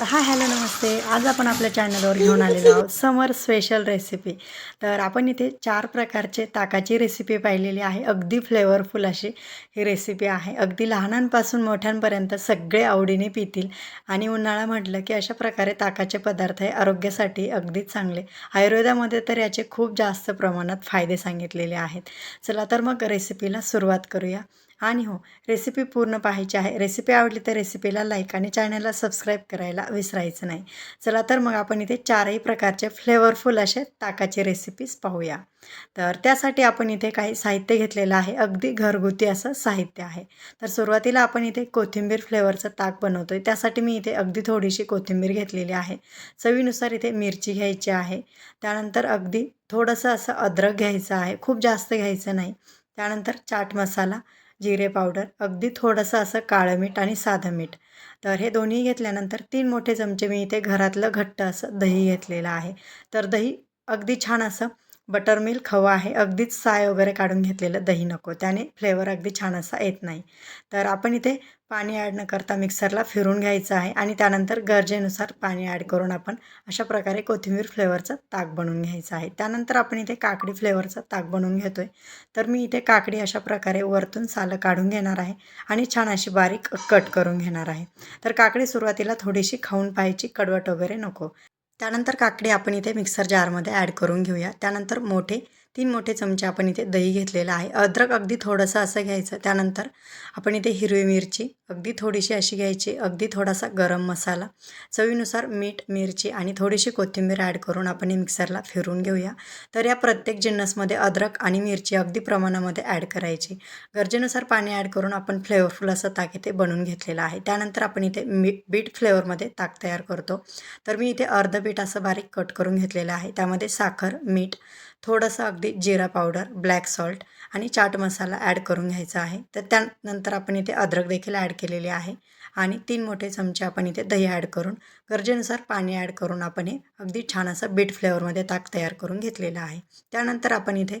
तर hi hello नमस्ते. आज आपण आपल्या चॅनलवर घेऊन आलेलो आहोत समर स्पेशल रेसिपी. तर आपण इथे चार प्रकारचे ताकाची रेसिपी पाहिलेली आहे. अगदी फ्लेवरफुल अशी ही रेसिपी आहे. अगदी लहानांपासून मोठ्यांपर्यंत सगळे आवडीने पितील. आणि उन्हाळा म्हटलं की अशा प्रकारे ताकाचे पदार्थ हे आरोग्यासाठी अगदीच चांगले. आयुर्वेदामध्ये तर याचे खूप जास्त प्रमाणात फायदे सांगितलेले आहेत. चला तर मग रेसिपीला सुरुवात करूया. आणि हो रेसिपी पूर्ण पाहायची आहे. रेसिपी आवडली तर रेसिपीला लाईक आणि चॅनलला सबस्क्राईब करायला विसरायचं नाही. चला तर मग आपण इथे चारही प्रकारचे फ्लेवरफुल असे ताकाचे रेसिपीज पाहूया. तर त्यासाठी आपण इथे काही साहित्य घेतलेलं आहे. अगदी घरगुती असं साहित्य आहे. तर सुरुवातीला आपण इथे कोथिंबीर फ्लेवरचं ताक बनवतो आहे त्यासाठी मी इथे अगदी थोडीशी कोथिंबीर घेतलेली आहे. चवीनुसार इथे मिरची घ्यायची आहे. त्यानंतर अगदी थोडंसं असं अद्रक घ्यायचं आहे. खूप जास्त घ्यायचं नाही. त्यानंतर चाट मसाला जिरे पावडर अगदी थोडंसं असं काळं मीठ आणि साधं मीठ. तर हे दोन्ही घेतल्यानंतर तीन मोठे चमचे मी इथे घरातलं घट्ट असं दही घेतलेलं आहे. तर दही अगदी छान असं बटर मिल्क हवं आहे. अगदीच साय वगैरे काढून घेतलेलं दही नको. त्याने फ्लेवर अगदी छान असा येत नाही. तर आपण इथे पाणी ॲड न करता मिक्सरला फिरून घ्यायचं आहे आणि त्यानंतर गरजेनुसार पाणी ॲड करून आपण अशा प्रकारे कोथिंबीर फ्लेवरचं ताक बनवून घ्यायचं आहे. त्यानंतर आपण इथे काकडी फ्लेवरचं ताक बनवून घेतो आहे तर मी इथे काकडी अशा प्रकारे वरतून सालं काढून घेणार आहे आणि छान अशी बारीक कट करून घेणार आहे. तर काकडी सुरुवातीला थोडीशी खाऊन पाहायची कडवट वगैरे नको. त्यानंतर काकडी आपण इथे मिक्सर जारमध्ये ॲड करून घेऊया. त्यानंतर मोठे तीन मोठे चमचे आपण इथे दही घेतलेलं आहे. अद्रक अगदी थोडंसं असं घ्यायचं. त्यानंतर आपण इथे हिरवी मिरची अगदी थोडीशी अशी घ्यायची. अगदी थोडासा गरम मसाला. चवीनुसार मीठ मिरची आणि थोडीशी कोथिंबीर ॲड करून आपण हे मिक्सरला फिरून घेऊया. तर या प्रत्येक जिन्नसमध्ये अद्रक आणि मिरची अगदी प्रमाणामध्ये ॲड करायची. गरजेनुसार पाणी ॲड करून आपण फ्लेवरफुल असं ताक इथे बनवून घेतलेलं आहे. त्यानंतर आपण इथे मी बीट फ्लेवरमध्ये ताक तयार करतो. तर मी इथे अर्ध बीट असं बारीक कट करून घेतलेलं आहे. त्यामध्ये साखर मीठ थोडंसं अगदी जिरा पावडर ब्लॅक सॉल्ट आणि चाट मसाला ॲड करून घ्यायचा आहे. तर त्यानंतर आपण इथे अद्रक देखील ॲड केलेले आहे आणि तीन मोठे चमचे आपण इथे दही ॲड करून गरजेनुसार पाणी ॲड करून आपण हे अगदी छान असं बीट फ्लेवरमध्ये ताक तयार करून घेतलेलं आहे. त्यानंतर आपण इथे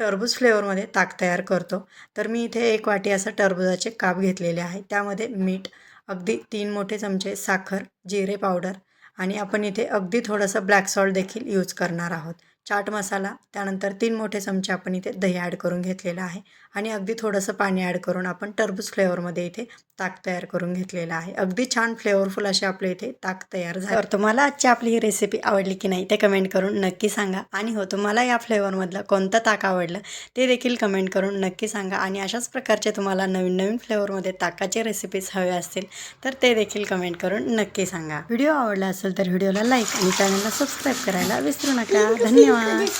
टरबूज फ्लेवरमध्ये ताक तयार करतो. तर मी इथे एक वाटी असं टरबुजाचे काप घेतलेले आहे. त्यामध्ये मीठ अगदी तीन मोठे चमचे साखर जिरे पावडर आणि आपण इथे अगदी थोडंसं ब्लॅक सॉल्ट देखील यूज करणार आहोत. चाट मसाला त्यानंतर तीन मोठे चमचे आपण इथे दही ॲड करून घेतलेलं आहे आणि अगदी थोडंसं पाणी ॲड करून आपण टरबूज फ्लेवरमध्ये इथे ताक तयार करून घेतलेलं आहे. अगदी छान फ्लेवरफुल असे आपले इथे ताक तयार झाले. तर तुम्हाला आजची आपली ही रेसिपी आवडली की नाही ते कमेंट करून नक्की सांगा. आणि हो तुम्हाला या फ्लेवरमधलं कोणतं ताक आवडलं ते देखील कमेंट करून नक्की सांगा. आणि अशाच प्रकारचे तुम्हाला नवीन नवीन फ्लेवरमध्ये ताकाचे रेसिपीज हवे असतील तर ते देखील कमेंट करून नक्की सांगा. व्हिडिओ आवडला असेल तर व्हिडिओला लाईक आणि चॅनलला सबस्क्राईब करायला विसरू नका. धन्यवाद. 啊、